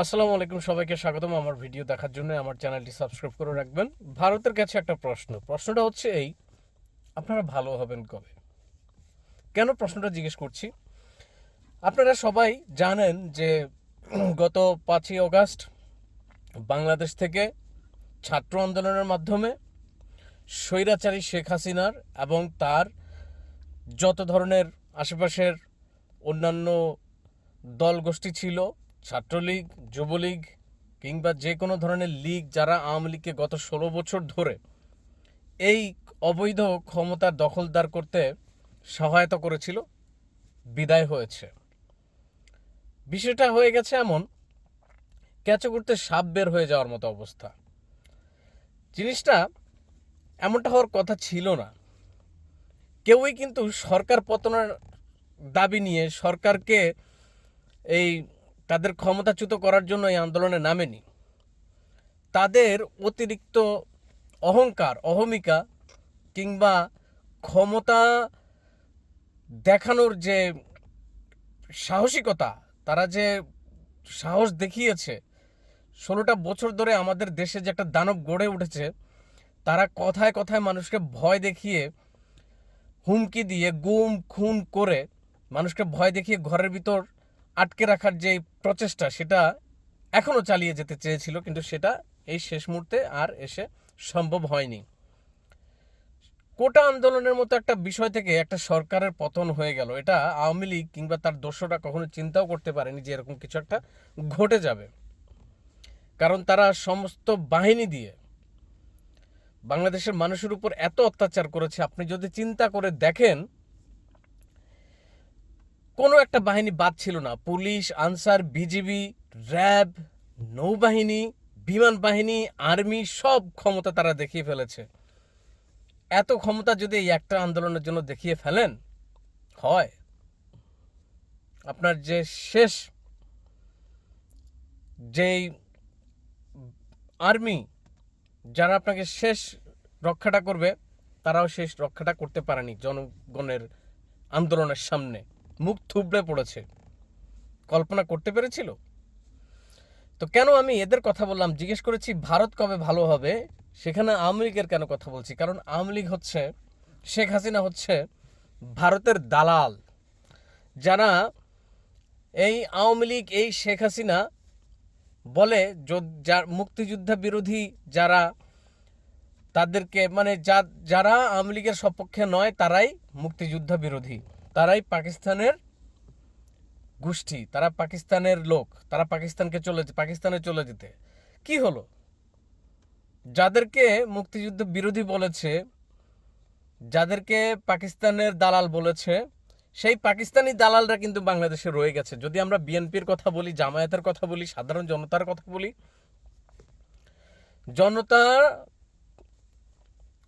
আসসালামু আলাইকুম, সবাইকে স্বাগতম আমার ভিডিও দেখার জন্য। আমার চ্যানেলটি সাবস্ক্রাইব করে রাখবেন। ভারতের কাছে একটা প্রশ্ন। প্রশ্নটা হচ্ছে এই, আপনারা ভালো হবেন কবে? কেন প্রশ্নটা জিজ্ঞেস করছি? আপনারা সবাই জানেন যে গত পাঁচই অগাস্ট বাংলাদেশ থেকে ছাত্র আন্দোলনের মাধ্যমে স্বৈরাচারী শেখ হাসিনার এবং তার যত ধরনের আশেপাশের অন্যান্য দল গোষ্ঠী ছিল ছাত্রলীগ, যুবলীগ কিংবা যে কোনো ধরনের লীগ যারা আওয়ামী লীগকে গত ষোলো বছর ধরে এই অবৈধ ক্ষমতার দখলদার করতে সহায়তা করেছিল, বিদায় হয়েছে। বিষয়টা হয়ে গেছে এমন ক্যাচে করতে সাপ বের হয়ে যাওয়ার মতো অবস্থা। জিনিসটা এমনটা হওয়ার কথা ছিল না। কেউই কিন্তু সরকার পতনের দাবি নিয়ে সরকারকে এই তাদের ক্ষমতাচ্যুত করার জন্য এই আন্দোলনে নামেনি। তাদের অতিরিক্ত অহংকার, অহমিকা কিংবা ক্ষমতা দেখানোর যে সাহসিকতা, তারা যে সাহস দেখিয়েছে, ষোলোটা বছর ধরে আমাদের দেশে যে একটা দানব গড়ে উঠেছে, তারা কথায় কথায় মানুষকে ভয় দেখিয়ে হুমকি দিয়ে গুম, খুন করে মানুষকে ভয় দেখিয়ে ঘরের ভিতর আটকে রাখার যে প্রচেষ্টা, সেটা এখনও চালিয়ে যেতে চেয়েছিল, কিন্তু সেটা এই শেষ মুহূর্তে আর এসে সম্ভব হয়নি। কোটা আন্দোলনের মতো একটা বিষয় থেকে একটা সরকারের পতন হয়ে গেল। এটা আওয়ামী লীগ কিংবা তার দোষরা কখনো চিন্তাও করতে পারেনি যে এরকম কিছু একটা ঘটে যাবে। কারণ তারা সমস্ত বাহিনী দিয়ে বাংলাদেশের মানুষের উপর এত অত্যাচার করেছে। আপনি যদি চিন্তা করে দেখেন কোনো একটা বাহিনী বাদ ছিল না। পুলিশ, আনসার, বিজিবি, র্যাব, নৌবাহিনী, বিমান বাহিনী, আর্মি, সব ক্ষমতা তারা দেখিয়ে ফেলেছে। এত ক্ষমতা যদি এই একটা আন্দোলনের জন্য দেখিয়ে ফেলেন, হয়। আপনার যে শেষ যেই আর্মি, যারা আপনাকে শেষ রক্ষাটা করবে, তারাও শেষ রক্ষাটা করতে পারেনি জনগণের আন্দোলনের সামনে। মুখ থুবড়ে পড়েছে। কল্পনা করতে পেরেছিল? তো কেন আমি এদের কথা বললাম? জিজ্ঞেস করেছি, ভারত কবে ভালো হবে? সেখানে আওয়ামী লীগের কেন কথা বলছি? কারণ আওয়ামী লীগ হচ্ছে, শেখ হাসিনা হচ্ছে ভারতের দালাল। যারা এই আওয়ামী লীগ, এই শেখ হাসিনা বলে যার মুক্তিযুদ্ধ বিরোধী যারা, তাদেরকে মানে যা, যারা আওয়ামী লীগের সপক্ষে নয়, তারাই মুক্তিযুদ্ধ বিরোধী। তারাই পাকিস্তানের গোষ্ঠী, তারা পাকিস্তানের লোক, তারা পাকিস্তানকে চলে পাকিস্তানে চলে যেতে। কি হলো? যাদেরকে মুক্তিযুদ্ধ বিরোধী বলেছে, যাদেরকে পাকিস্তানের দালাল বলেছে, সেই পাকিস্তানি দালালরা কিন্তু বাংলাদেশে রয়ে গেছে। যদি আমরা বিএনপির কথা বলি, জামায়াতের কথা বলি, সাধারণ জনতার কথা বলি, জনতা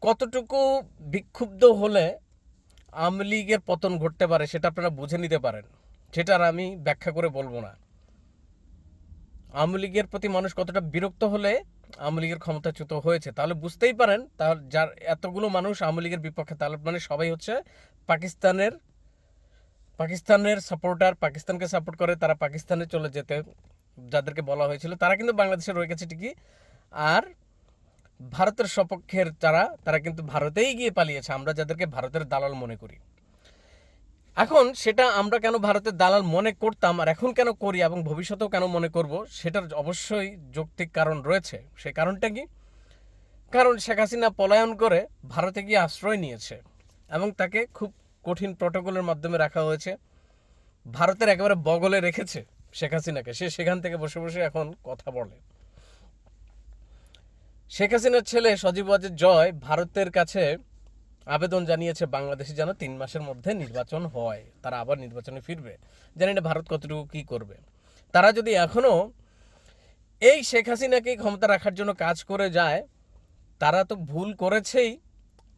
কতটুকু বিক্ষুব্ধ হলে আওয়ামী লীগের পতন ঘটতে পারে, সেটা আপনারা বুঝে নিতে পারেন। সেটার আমি ব্যাখ্যা করে বলব না। আওয়ামী লীগের প্রতি মানুষ কতটা বিরক্ত হলে আওয়ামী লীগের ক্ষমতাচ্যুত হয়েছে, তাহলে বুঝতেই পারেন। তাহলে যার এতগুলো মানুষ আওয়ামী লীগের বিপক্ষে, তাহলে মানে সবাই হচ্ছে পাকিস্তানের পাকিস্তানের সাপোর্টার পাকিস্তানকে সাপোর্ট করে তারা পাকিস্তানে চলে যেতে, যাদেরকে বলা হয়েছিল, তারা কিন্তু বাংলাদেশে রয়ে গেছে ঠিকই। আর ভারতের সপক্ষের যারা, তারা কিন্তু ভারতেই গিয়ে পালিয়েছে। আমরা যাদেরকে ভারতের দালাল মনে করি। এখন সেটা আমরা কেন ভারতের দালাল মনে করতাম আর এখন কেন করি এবং ভবিষ্যতেও কেন মনে করব, সেটার অবশ্যই যৌক্তিক কারণ রয়েছে। সে কারণটা কি? কারণ শেখ হাসিনা পলায়ন করে ভারতে গিয়ে আশ্রয় নিয়েছে এবং তাকে খুব কঠিন প্রটোকলের মাধ্যমে রাখা হয়েছে। ভারতের একেবারে বগলে রেখেছে শেখ হাসিনাকে। সে সেখান থেকে বসে বসে এখন কথা বলে। শেখ হাসিনার ছেলে সজীব ওয়াজেদ জয় ভারতের কাছে আবেদন জানিয়েছে, বাংলাদেশে যেন তিন মাসের মধ্যে নির্বাচন হয়। তারা আবার নির্বাচনে ফিরবে। জানি না ভারত কতটুকু কি করবে। তারা যদি এখনও এই শেখ হাসিনাকে ক্ষমতা রাখার জন্য কাজ করে যায়, তারা তো ভুল করেছেই।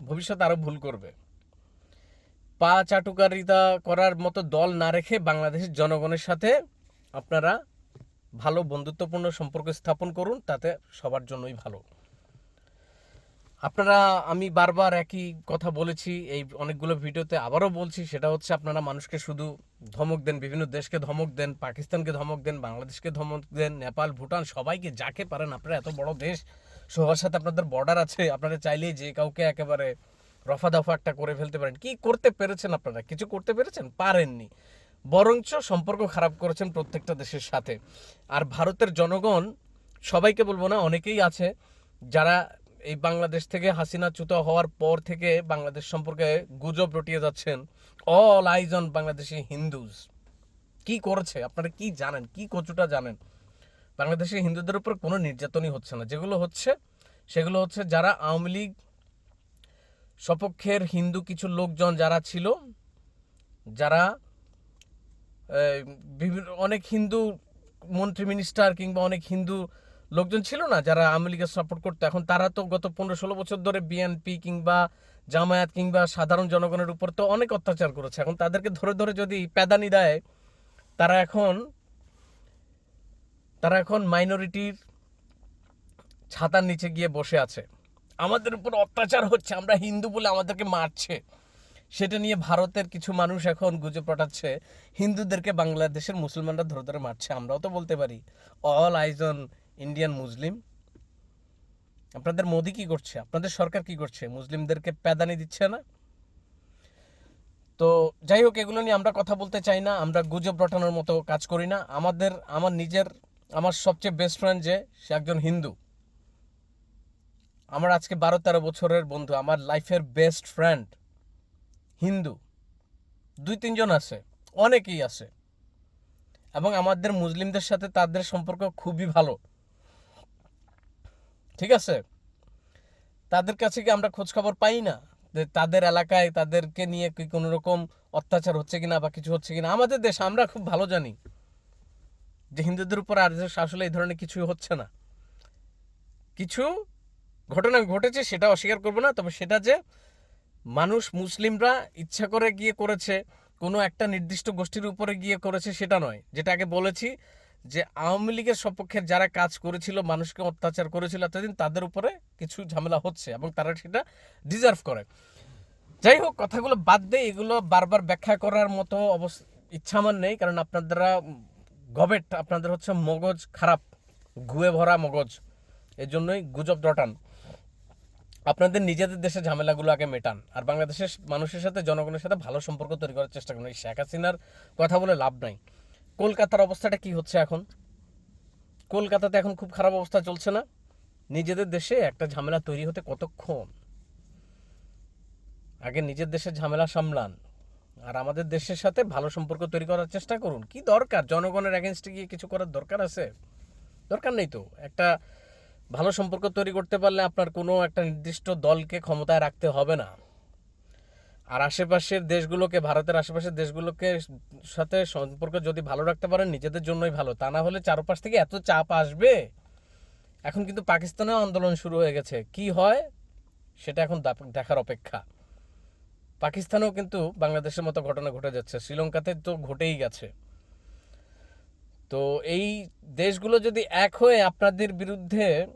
ভবিষ্যৎ আরও ভুল করবে। পা চাটুকারিতা করার মতো দল না রেখে বাংলাদেশের জনগণের সাথে আপনারা ভালো বন্ধুত্বপূর্ণ সম্পর্ক স্থাপন করুন, তাতে সবার জন্যই ভালো। আপনারা, আমি বারবার একই কথা বলেছি, এই অনেকগুলো ভিডিওতে আবারও বলছি, সেটা হচ্ছে আপনারা মানুষকে শুধু ধমক দেন, বিভিন্ন দেশকে ধমক দেন, পাকিস্তানকে ধমক দেন, বাংলাদেশকে ধমক দেন, নেপাল, ভুটান, সবাইকে যাকে পারেন, আপনারা এত বড় দেশ, সবার সাথে আপনাদের বর্ডার আছে, আপনারা চাইলেই যে কাউকে একেবারে রফা দফা একটা করে ফেলতে পারেন। কি করতে পেরেছেন আপনারা? কিছু করতে পেরেছেন? পারেননি। বরঞ্চ সম্পর্ক খারাপ করেছেন প্রত্যেকটা দেশের সাথে। আর ভারতের জনগণ, সবাইকে বলব না, অনেকেই আছে যারা এই বাংলাদেশ থেকে হাসিনা চ্যুত হওয়ার পর থেকে বাংলাদেশ সম্পর্কে গুজব রটিয়ে যাচ্ছেন all eyes on Bangladeshi Hindus কি করেছে? আপনারা কি জানেন? কি কচুটা জানেন? বাংলাদেশের হিন্দুদের উপর কোনো নির্যাতনই হচ্ছে না। যেগুলো হচ্ছে, সেগুলো হচ্ছে যারা আওয়ামী লীগ সপক্ষের হিন্দু কিছু লোকজন যারা ছিল, যারা বিভিন্ন অনেক হিন্দু মন্ত্রী মিনিস্টার কিংবা অনেক হিন্দু লোকজন ছিল না যারা আওয়ামী লীগের সাপোর্ট করতো। এখন তারা তো গত পনেরো ষোলো বছর ধরে বিএনপি কিংবা জামায়াত কিংবা সাধারণ জনগণের উপর তো অনেক অত্যাচার করেছে। এখন তাদেরকে ধরে ধরে যদি প্যাদানি দেয়, তারা এখন তারা এখন মাইনরিটির ছাতার নিচে গিয়ে বসে আছে। আমাদের উপর অত্যাচার হচ্ছে, আমরা হিন্দু বলে আমাদেরকে মারছে। সেটা নিয়ে ভারতের কিছু মানুষ এখন গুজব পাঠাচ্ছে হিন্দুদেরকে বাংলাদেশের মুসলমানরা ধরে ধরে মারছে, আমরাও তো বলতে পারি। অল আইজন ইন্ডিয়ান মুসলিম আপনাদের মোদি কি করছে? আপনাদের সরকার কি করছে? মুসলিমদেরকে প্যাদানি দিচ্ছে না? তো যাই হোক, এগুলো নিয়ে আমরা কথা বলতে চাই না। আমরা গুজব রটানোর মতো কাজ করি না। আমাদের, আমার নিজের, আমার সবচেয়ে বেস্ট ফ্রেন্ড যে, সে একজন হিন্দু। আমার আজকে বারো তেরো বছরের বন্ধু, আমার লাইফের বেস্ট ফ্রেন্ড হিন্দু। দুই, তিনজন আছে, অনেকেই আছে। এবং আমাদের মুসলিমদের সাথে তাদের সম্পর্ক খুবই ভালো। ঠিক আছে? তাদের কাছে কি আমরা খোঁজ খবর পাই না? যে তাদের এলাকায় তাদেরকে নিয়ে কি কোনো রকম অত্যাচার হচ্ছে কিনা বা কিছু হচ্ছে কিনা? আমাদের দেশ, আমরা খুব ভালো জানি যে হিন্দুদের উপর আর আসলে এই ধরনের কিছু হচ্ছে না। কিছু ঘটনা ঘটেছে, সেটা অস্বীকার করব না, তবে সেটা যে মানুষ মুসলিমরা ইচ্ছা করে গিয়ে করেছে, কোনো একটা নির্দিষ্ট গোষ্ঠীর উপরে গিয়ে করেছে, সেটা নয়। যেটা আগে বলেছি যে আওয়ামী লীগের সপক্ষের যারা কাজ করেছিল, মানুষকে অত্যাচার করেছিল এতদিন, তাদের উপরে কিছু ঝামেলা হচ্ছে এবং তারা সেটা ডিজার্ভ করে। যাই হোক, কথাগুলো বাদ দিয়ে এগুলো বারবার ব্যাখ্যা করার মতো অবস্থা, ইচ্ছা আমার নেই, কারণ আপনারা গবেট আপনাদের হচ্ছে মগজ খারাপ, গুয়ে ভরা মগজ। এই জন্যই গুজব রটান। আপনাদের নিজেদের দেশে ঝামেলাগুলো আগে মেটান। আর বাংলাদেশের মানুষের সাথে, জনগণের সাথে ভালো সম্পর্ক তৈরি করার চেষ্টা করুন। এই শেখ হাসিনার কথা বলে লাভ নাই। কলকাতার অবস্থাটা কি হচ্ছে এখন? কলকাতাতে এখন খুব খারাপ অবস্থা চলছে না? নিজেদের দেশে একটা ঝামেলা তৈরি হতে কতক্ষণ? আগে নিজের দেশের ঝামেলা সামলান, আর আমাদের দেশের সাথে ভালো সম্পর্ক তৈরি করার চেষ্টা করুন। কি দরকার? জনগণের এগেনস্টে গিয়ে কিছু করার দরকার আছে? দরকার নেই তো। একটা ভালো সম্পর্ক তৈরি করতে পারলে আপনার কোনো একটা নির্দিষ্ট দলকে ক্ষমতায় রাখতে হবে না। আর আশেপাশের দেশগুলোকে, ভারতের আশেপাশের দেশগুলোকে সাথে সম্পর্ক যদি ভালো রাখতে পারেন, নিজেদের জন্যই ভালো। তা না হলে চারপাশ থেকে এত চাপ আসবে। এখন কিন্তু পাকিস্তানেও আন্দোলন শুরু হয়ে গেছে। কি হয়? সেটা এখন দেখার অপেক্ষা। পাকিস্তানেও কিন্তু বাংলাদেশের মতো ঘটনা ঘটে যাচ্ছে। শ্রীলঙ্কাতে তো ঘটেই গেছে। তো এই দেশগুলো যদি এক হয়ে আপনাদের বিরুদ্ধে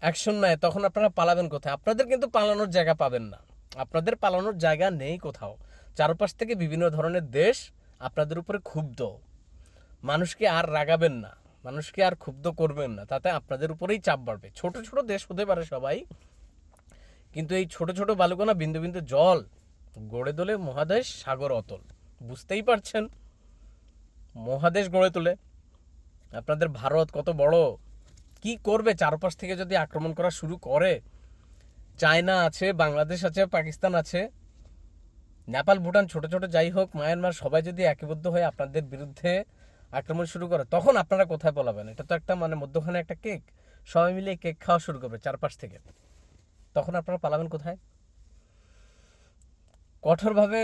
অ্যাকশন নেয়, তখন আপনারা পালাবেন কোথায়? আপনাদের কিন্তু পালানোর জায়গা পাবেন না। আপনাদের পালানোর জায়গা নেই কোথাও। চারপাশ থেকে বিভিন্ন ধরনের দেশ আপনাদের উপরে ক্ষুব্ধ। মানুষকে আর রাগাবেন না। মানুষকে আর ক্ষুব্ধ করবেন না। তাতে আপনাদের উপরেই চাপ বাড়বে। ছোট ছোট দেশ হতে পারে সবাই। কিন্তু এই ছোট ছোট বালুকণা বিন্দু বিন্দু জল গড়ে তোলে মহাদেশ সাগর অতল। বুঝতেই পারছেন? মহাদেশ গড়ে তোলে। আপনাদের ভারত কত বড়? কি করবে? চারপাশ থেকে যদি আক্রমণ করা শুরু করে চায়না আছে, বাংলাদেশ আছে, পাকিস্তান আছে, নেপাল, ভুটান, ছোট ছোট যাই হোক, মায়ানমার, সবাই যদি একীবদ্ধ হয়ে আপনাদের বিরুদ্ধে আক্রমণ শুরু করে, তখন আপনারা কোথায় পলাবেন? এটা তো একটা মানে মধ্যখানে একটা কেক। সবাই মিলে কেক খাওয়া শুরু করবে চারপাশ থেকে। তখন আপনারা পালাবেন কোথায়? কঠোরভাবে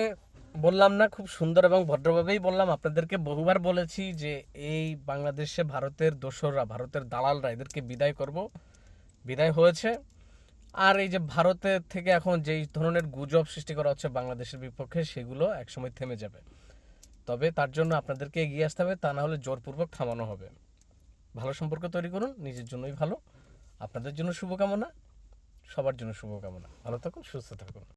বললাম না, খুব সুন্দর এবং ভদ্রভাবেই বললাম। আপনাদেরকে বহুবার বলেছি যে এই বাংলাদেশে ভারতের দোসররা, ভারতের দালালরা এদেরকে বিদায় করব। বিদায় হয়েছে। আর এই যে ভারতের থেকে এখন যেই ধরনের গুজব সৃষ্টি করা হচ্ছে বাংলাদেশের বিপক্ষে, সেগুলো একসময় থেমে যাবে। তবে তার জন্য আপনাদেরকে এগিয়ে আসতে হবে, তা না হলে জোরপূর্বক থামানো হবে। ভালো সম্পর্ক তৈরি করুন, নিজের জন্যই ভালো। আপনাদের জন্য শুভকামনা, সবার জন্য শুভকামনা। ভালো থাকুন, সুস্থ থাকুন।